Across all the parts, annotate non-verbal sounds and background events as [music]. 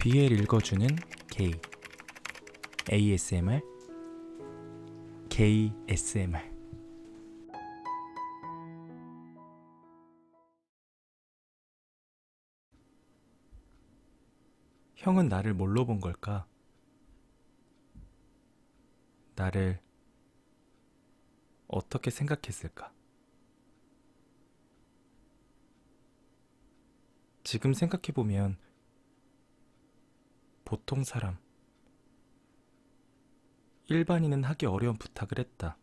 BL 읽어주는 게이 ASMR KSMR 형은 나를 뭘로 본 걸까? 나를 어떻게 생각했을까? 지금 생각해보면 보통 사람, 일반인은 하기 어려운 부탁을 했다.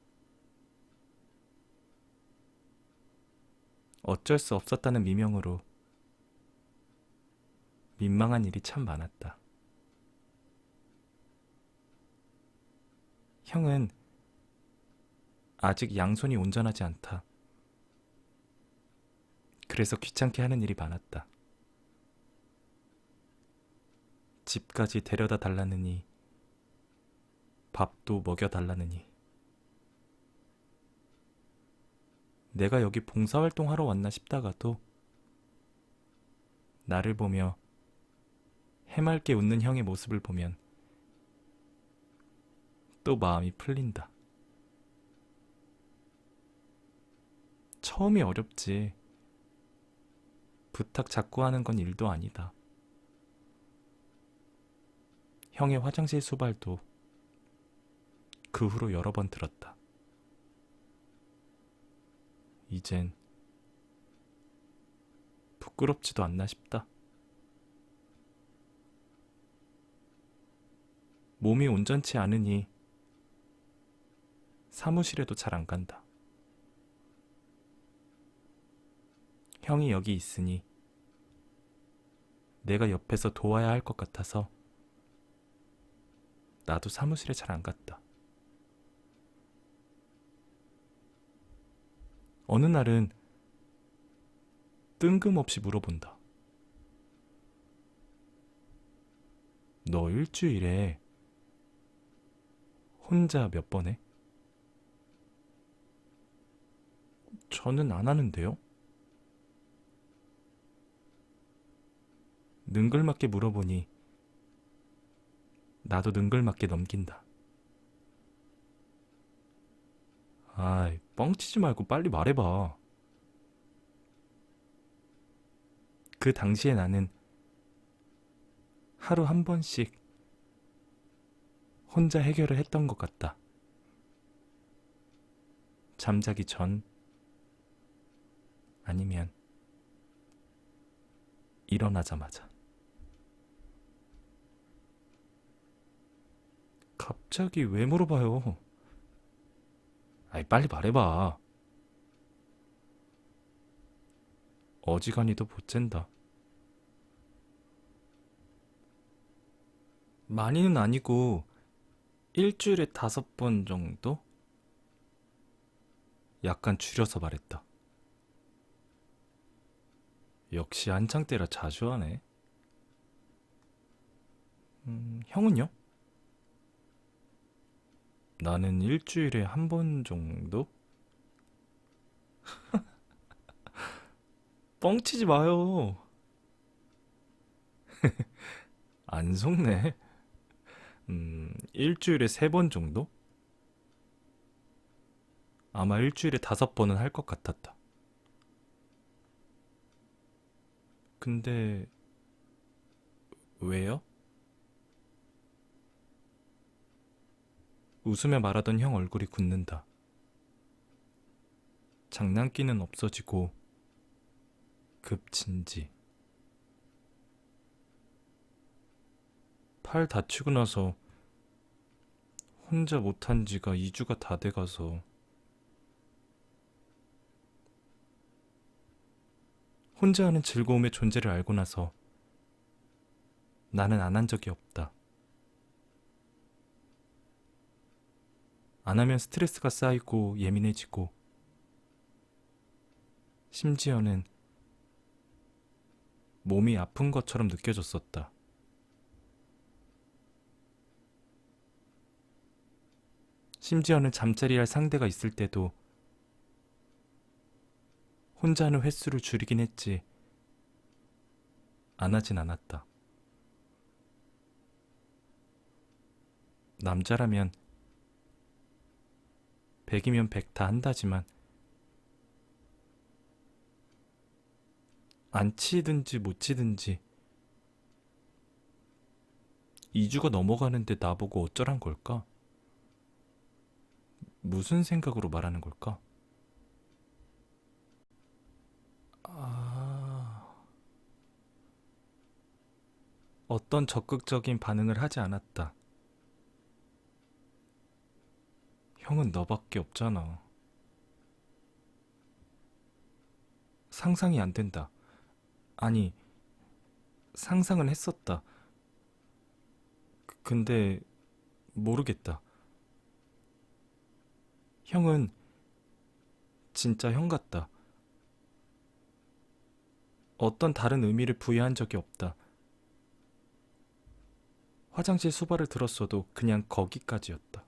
어쩔 수 없었다는 미명으로 민망한 일이 참 많았다. 형은 아직 양손이 온전하지 않다. 그래서 귀찮게 하는 일이 많았다. 집까지 데려다 달라느니 밥도 먹여 달라느니 내가 여기 봉사활동 하러 왔나 싶다가도 나를 보며 해맑게 웃는 형의 모습을 보면 또 마음이 풀린다. 처음이 어렵지. 부탁 자꾸 하는 건 일도 아니다. 형의 화장실 수발도 그 후로 여러 번 들었다. 이젠 부끄럽지도 않나 싶다. 몸이 온전치 않으니 사무실에도 잘 안 간다. 형이 여기 있으니 내가 옆에서 도와야 할 것 같아서 나도 사무실에 잘 안 갔다. 어느 날은 뜬금없이 물어본다. 너 일주일에 혼자 몇 번 해? 저는 안 하는데요. 능글맞게 물어보니 나도 능글맞게 넘긴다. 아이, 뻥치지 말고 빨리 말해봐. 그 당시에 나는 하루 한 번씩 혼자 해결을 했던 것 같다. 잠자기 전, 아니면 일어나자마자. 갑자기 왜 물어봐요? 아이, 빨리 말해봐. 어지간히도 못 잰다. 많이는 아니고, 일주일에 다섯 번 정도? 약간 줄여서 말했다. 역시 한창 때라 자주 하네. 음, 형은요? 나는 일주일에 한 번 정도? [laughs] 뻥치지 마요. [laughs] 안 속네. 음, 일주일에 세 번 정도? 아마 일주일에 다섯 번은 할 것 같았다. 근데, 왜요? 웃으며 말하던 형 얼굴이 굳는다. 장난기는 없어지고 급진지. 팔 다치고 나서 혼자 못한 지가 2주가 다 돼가서 혼자 하는 즐거움의 존재를 알고 나서 나는 안 한 적이 없다. 안 하면 스트레스가 쌓이고 예민해지고 심지어는 몸이 아픈 것처럼 느껴졌었다. 심지어는 잠자리 할 상대가 있을 때도 혼자 하는 횟수를 줄이긴 했지 안 하진 않았다. 남자라면 100이면 100다 한다지만 안 치든지 못 치든지 2주가 넘어가는데 나보고 어쩌란 걸까? 무슨 생각으로 말하는 걸까? 아... 어떤 적극적인 반응을 하지 않았다. 형은 너밖에 없잖아. 상상이 안 된다. 아니, 상상은 했었다. 그- 근데 모르겠다. 형은 진짜 형 같다. 어떤 다른 의미를 부여한 적이 없다. 화장실 수발을 들었어도 그냥 거기까지였다.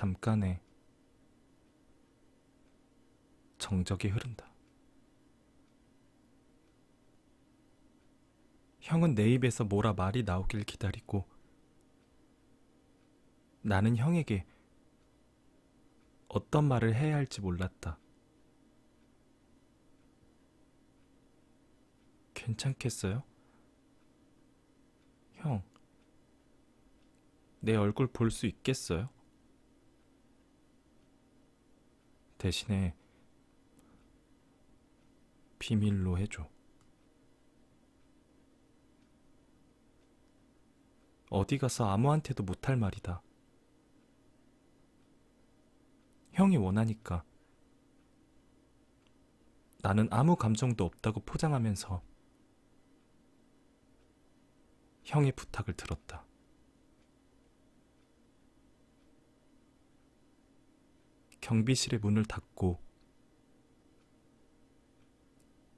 잠깐의 정적이 흐른다. 형은 내 입에서 뭐라 말이 나오길 기다리고 나는 형에게 어떤 말을 해야 할지 몰랐다. 괜찮겠어요? 형, 내 얼굴 볼 수 있겠어요? 대신에 비밀로 해줘. 어디 가서 아무한테도 못할 말이다. 형이 원하니까. 나는 아무 감정도 없다고 포장하면서 형의 부탁을 들었다. 경비실의 문을 닫고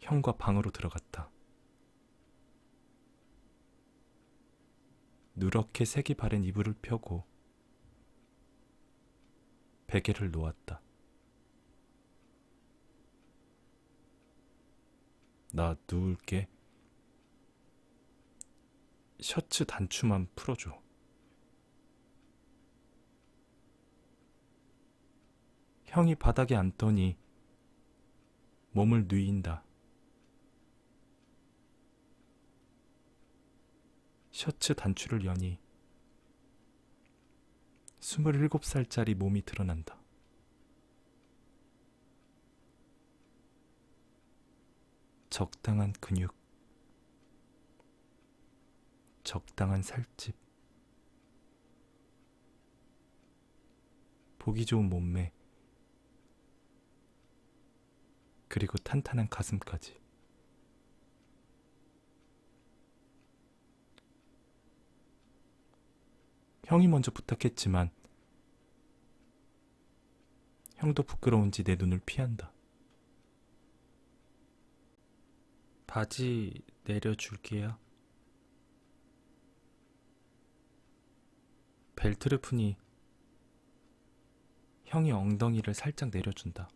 형과 방으로 들어갔다. 누렇게 색이 바랜 이불을 펴고 베개를 놓았다. 나 누울게. 셔츠 단추만 풀어줘. 형이 바닥에 앉더니 몸을 뉘인다. 셔츠 단추를 여니 27살짜리 몸이 드러난다. 적당한 근육, 적당한 살집, 보기 좋은 몸매, 그리고 탄탄한 가슴까지. 형이 먼저 부탁했지만 형도 부끄러운지 내 눈을 피한다. 바지 내려줄게요. 벨트를 푸니 형이 엉덩이를 살짝 내려준다.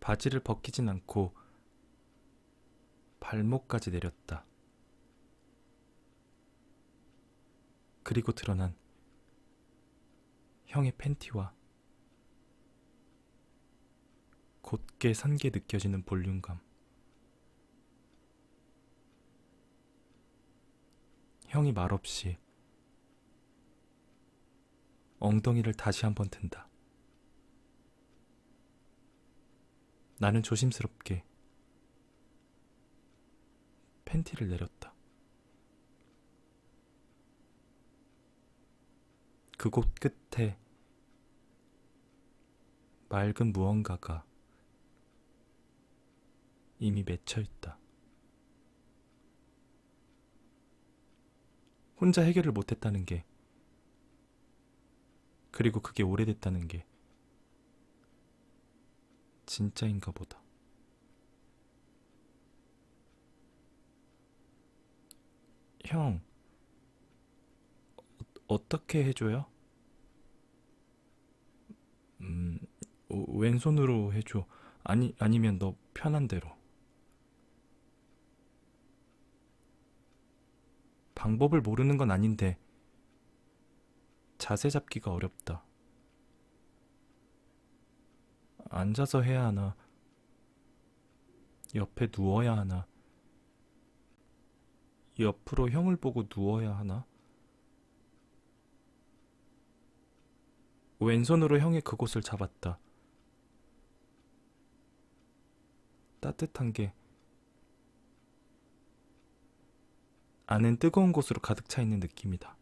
바지를 벗기진 않고 발목까지 내렸다. 그리고 드러난 형의 팬티와 곧게 선게 느껴지는 볼륨감. 형이 말없이 엉덩이를 다시 한번 든다. 나는 조심스럽게 팬티를 내렸다. 그곳 끝에 맑은 무언가가 이미 맺혀 있다. 혼자 해결을 못했다는 게, 그리고 그게 오래됐다는 게, 진짜인가 보다. 형, 어, 떻게 해줘요? 음, 오, 왼손으로 해줘. 아니, 아니면 너 편한 대로. 방법을 모르는 건 아닌데, 자세 잡기가 어렵다. 앉아서 해야 하나? 옆에 누워야 하나? 옆으로 형을 보고 누워야 하나? 왼손으로 형의 그곳을 잡았다. 따뜻한 게 안엔 뜨거운 곳으로 가득 차 있는 느낌이다.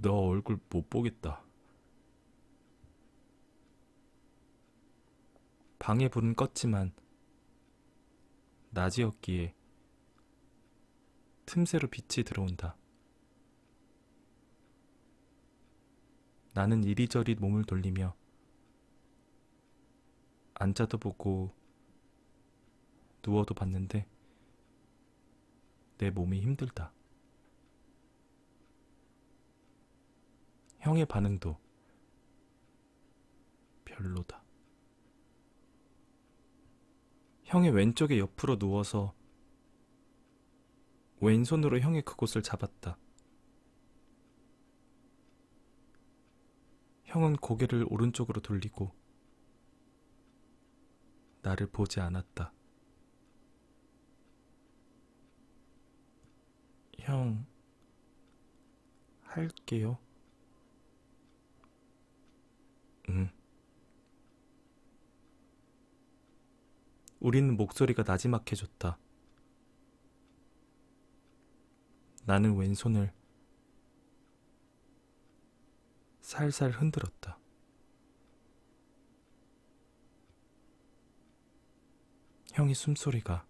너 얼굴 못 보겠다. 방에 불은 껐지만 낮이었기에 틈새로 빛이 들어온다. 나는 이리저리 몸을 돌리며 앉아도 보고 누워도 봤는데 내 몸이 힘들다. 형의 반응도 별로다. 형의 왼쪽에 옆으로 누워서 왼손으로 형의 그곳을 잡았다. 형은 고개를 오른쪽으로 돌리고 나를 보지 않았다. 형, 할게요. 응. 우리는 목소리가 나지막해졌다. 나는 왼손을 살살 흔들었다. 형의 숨소리가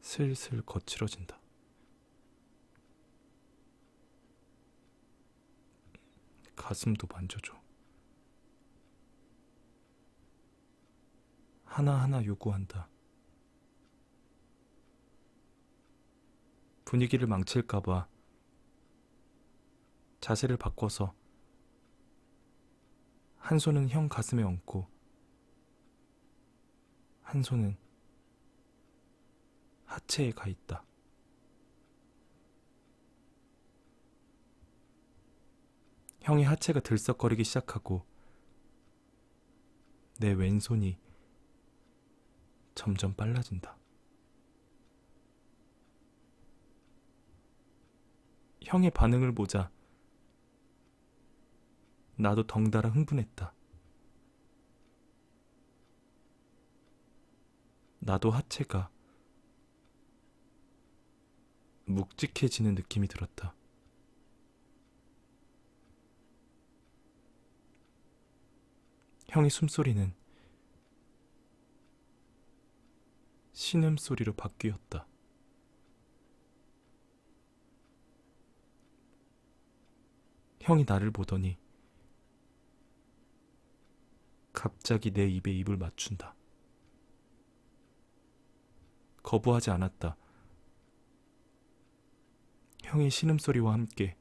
슬슬 거칠어진다. 가슴도 만져줘. 하나하나 요구한다. 분위기를 망칠까봐 자세를 바꿔서 한 손은 형 가슴에 얹고 한 손은 하체에 가 있다. 형의 하체가 들썩거리기 시작하고 내 왼손이 점점 빨라진다. 형의 반응을 보자 나도 덩달아 흥분했다. 나도 하체가 묵직해지는 느낌이 들었다. 형의 숨소리는 신음소리로 바뀌었다. 형이 나를 보더니 갑자기 내 입에 입을 맞춘다. 거부하지 않았다. 형의 신음소리와 함께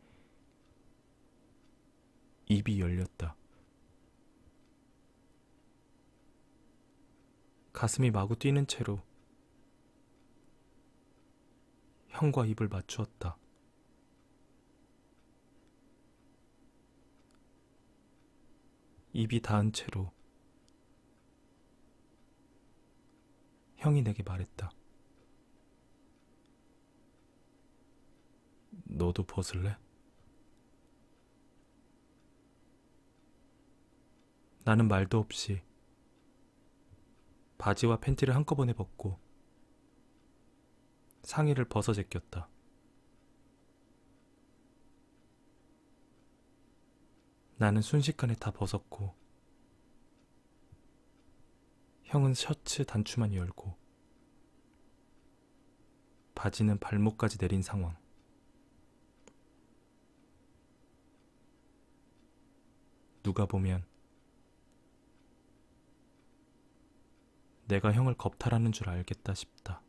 입이 열렸다. 가슴이 마구 뛰는 채로 형과 입을 맞추었다. 입이 닿은 채로 형이 내게 말했다. 너도 벗을래? 나는 말도 없이 바지와 팬티를 한꺼번에 벗고 상의를 벗어 제꼈다. 나는 순식간에 다 벗었고 형은 셔츠 단추만 열고 바지는 발목까지 내린 상황. 누가 보면 내가 형을 겁탈하는 줄 알겠다 싶다.